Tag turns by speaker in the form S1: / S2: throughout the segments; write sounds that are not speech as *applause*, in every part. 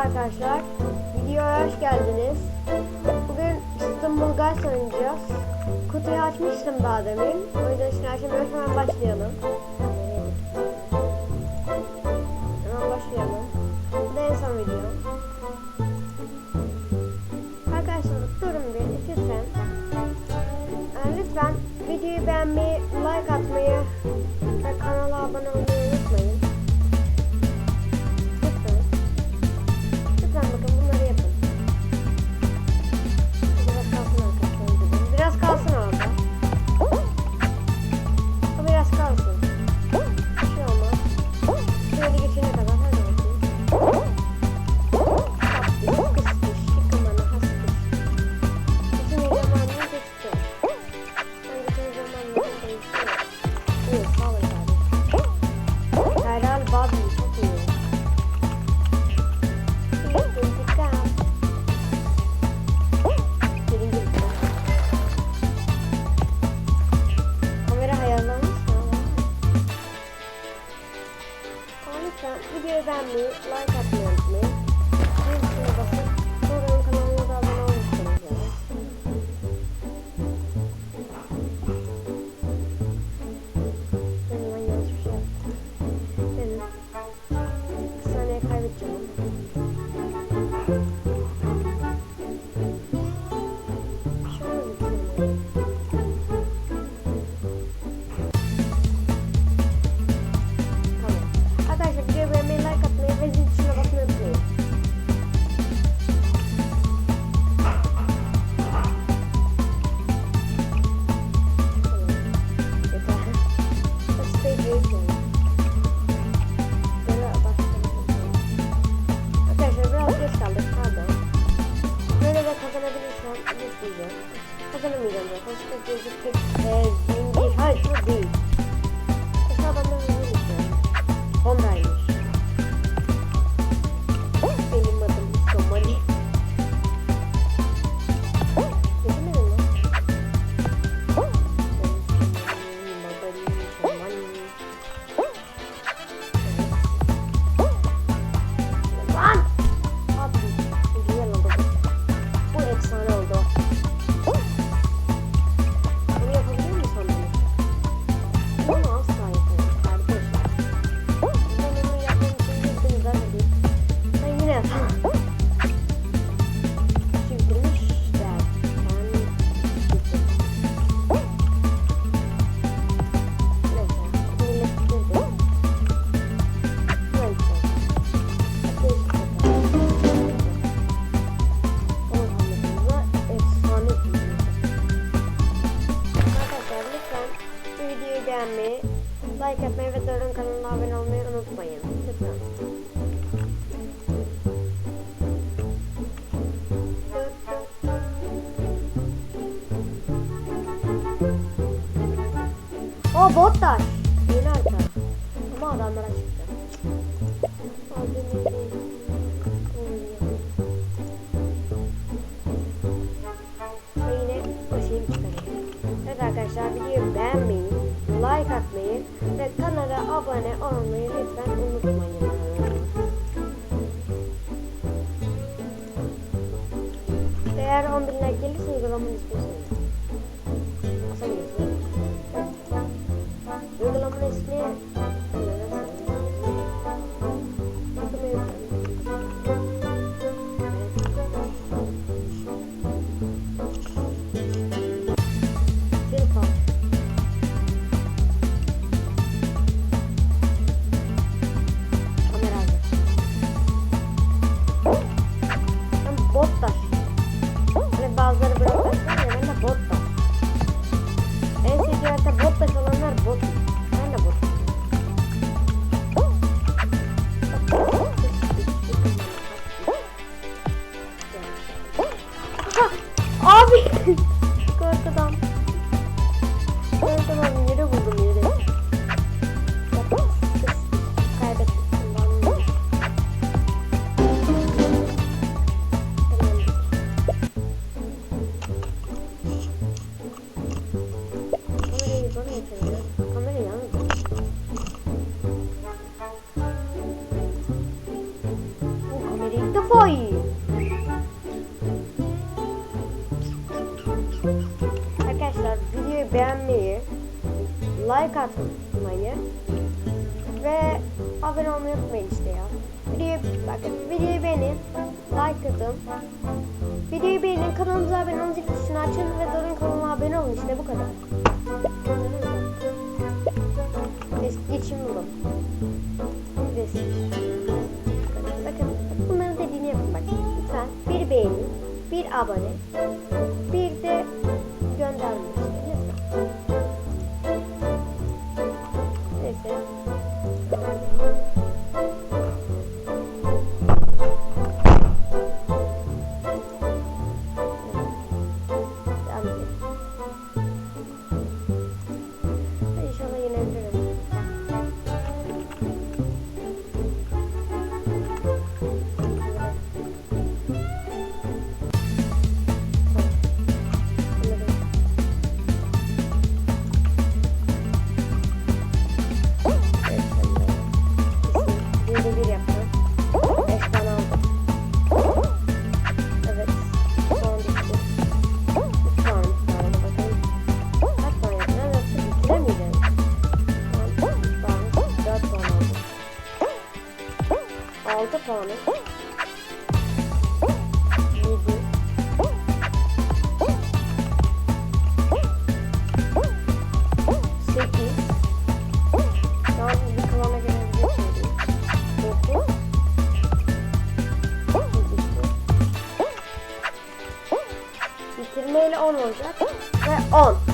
S1: arkadaşlar. Videoya hoş geldiniz. Bugün İstanbul Guys oynayacağız. Kutuyu açmıştım daha demin. O yüzden şimdi açmaya hemen başlayalım. Hoş gözüküp beğenmeyi, like atmayı ve Dörün kanalına abone olmayı unutmayın. Tıkın. O bot taş. Yeni arka. Ama adamlara çıktı. Ve yine başlayayım çıkarayım. Evet arkadaşlar videoyu beğenmeyi, like atmayı ve kanala abone olmayı lütfen unutmayın. Eğer 10 bin like gelirse Thank *laughs* you. like atmayı ve abone olmayı unutmayın işte ya. Videoyu, bakın videoyu beğenin, like atın. Videoyu beğenin, kanalımıza abone olun, zil tuşunu açın ve Dorun kanalına abone olun işte bu kadar. Geçim bulun. Bakın bunların dediğini yapın bak. Lütfen bir beğenin, bir abone, bir de 셋, 넷, 어!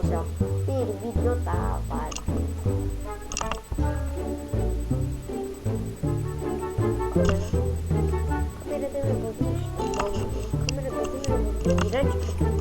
S1: kalacak bir video daha var. Kamera, kamera deme bozulmuş. Kamera, kamera bozulmuş. İğrenç bir şey.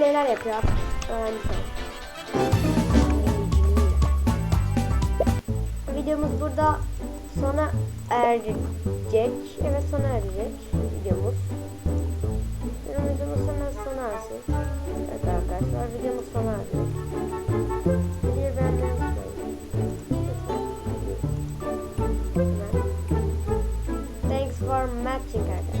S1: Neler yapıyor öğrenmiş olduk. Videomuz burada sona erecek. Evet sona erecek videomuz. Videomuz sona sona ersin. Evet arkadaşlar videomuz sona erecek. Videoyu beğenmeyi unutmayın. Thanks for matching arkadaşlar.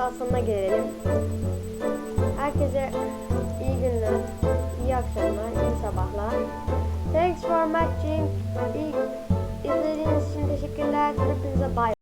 S1: Daha sonuna gelelim. Herkese iyi günler, iyi akşamlar, iyi sabahlar. Thanks for watching. İyi, Galactic is a bio.